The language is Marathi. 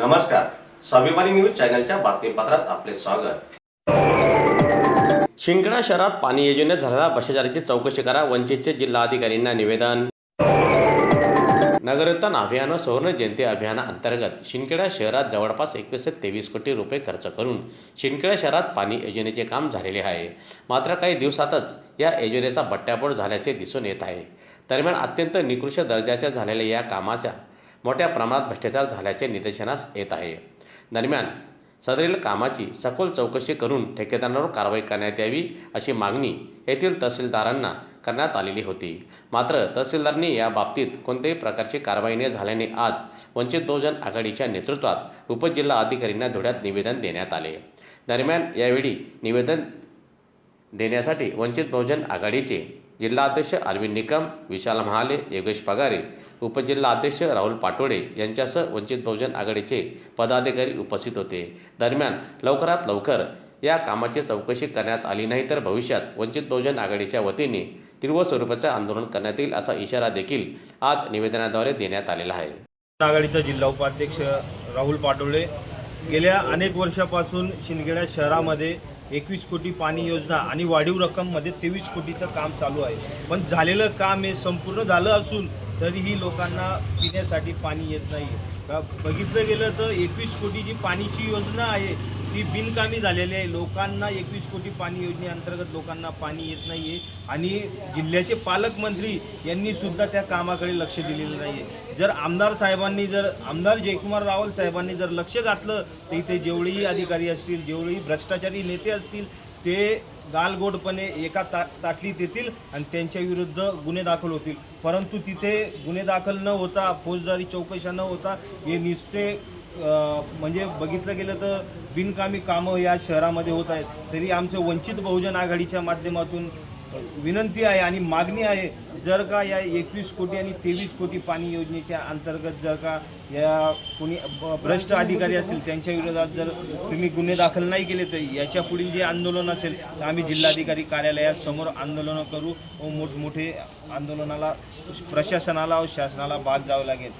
नमस्कार. स्वाभिमानी न्यूज चॅनलच्या बातमीपत्रात आपले स्वागत. शिंकणा शहरात पाणी योजनेत झालेल्या भ्रष्टाचाराची चौकशी करा वंचितचे जिल्हाधिकाऱ्यांना निवेदन. नगरोत्थान अभियान व सुवर्ण जयंती अभियानाअंतर्गत शिंदखेडा शहरात जवळपास एकवीस ते तेवीस कोटी रुपये खर्च करून शिंदखेडा शहरात पाणी योजनेचे काम झालेले आहे. मात्र काही दिवसातच या योजनेचा बट्ट्याबोळ झाल्याचे दिसून येत आहे. दरम्यान अत्यंत निकृष्ट दर्जाच्या झालेल्या या कामाच्या मोठ्या प्रमाणात भ्रष्टाचार झाल्याचे निदर्शनास येत आहे. दरम्यान सदरील कामाची सखोल चौकशी करून ठेकेदारांवर कारवाई करण्यात यावी अशी मागणी येथील तहसीलदारांना करण्यात आलेली होती. मात्र तहसीलदारांनी या बाबतीत कोणत्याही प्रकारची कारवाई न झाल्याने आज वंचित बहुजन आघाडीच्या नेतृत्वात उपजिल्हा अधिकाऱ्यांना धुळ्यात निवेदन देण्यात आले. दरम्यान यावेळी निवेदन देण्यासाठी वंचित बहुजन आघाडीचे जिल्हाध्यक्ष अरविंद निकम विशाल महाले योगेश पगारे उपजिल्हाध्यक्ष राहुल पाटोडे यांच्यासह वंचित बहुजन आघाडीचे पदाधिकारी उपस्थित होते. दरम्यान लवकरात लवकर या कामाची चौकशी करण्यात आली नाही तर भविष्यात वंचित बहुजन आघाडीच्या वतीने तीव्र स्वरूपाचे आंदोलन करण्यात येईल असा इशारा देखील आज निवेदनाद्वारे देण्यात आलेला आहे. आघाडीचा जिल्हा उपाध्यक्ष राहुल पाटोळे गेल्या अनेक वर्षापासून शिंदखेडा शहरामध्ये एकवीस कोटी पाणी योजना आणि वाढीव रक्कममध्ये तेवीस कोटीचं काम चालू आहे. पण झालेलं काम हे संपूर्ण झालं असून तरीही लोकांना पिण्यासाठी पाणी येत नाही का बघितलं गेलं तर एकवीस कोटी जी पाणीची योजना आहे ती बिनकामी झालेली आहे. लोकांना एकवीस कोटी पाणी योजनेअंतर्गत लोकांना पाणी येत नाही आहे आणि जिल्ह्याचे पालकमंत्री यांनी सुद्धा त्या कामाकडे लक्ष दिलेलं नाही आहे जर आमदार साहेबांनी जर आमदार जयकुमार रावल साहेबांनी जर लक्ष घातलं तर इथे जेवढेही अधिकारी असतील जेवढेही भ्रष्टाचारी नेते असतील ते गालगोडपणे एका ता ताटलीत येतील आणि त्यांच्या विरुद्ध गुन्हे दाखल होतील. परंतु तिथे गुन्हे दाखल न होता फौजदारी चौकशा न होता हे निसते म्हणजे बघितलं गेलं तर बिनकामी कामं या शहरामध्ये होत आहेत. तरी आमचं वंचित बहुजन आघाडीच्या माध्यमातून विनंती आहे आणि मागणी आहे जर का या एकवीस कोटी आणि तेवीस कोटी पाणी योजनेच्या अंतर्गत जर का या कोणी ब- भ्रष्ट अधिकारी असतील त्यांच्या विरोधात जर तुम्ही गुन्हे दाखल नाही केले तर याच्या पुढील जे आंदोलन असेल तर आम्ही जिल्हाधिकारी कार्यालयासमोर आंदोलनं करू व मोठमोठे आंदोलनाला प्रशासनाला व शासनाला बाद जावं लागेल.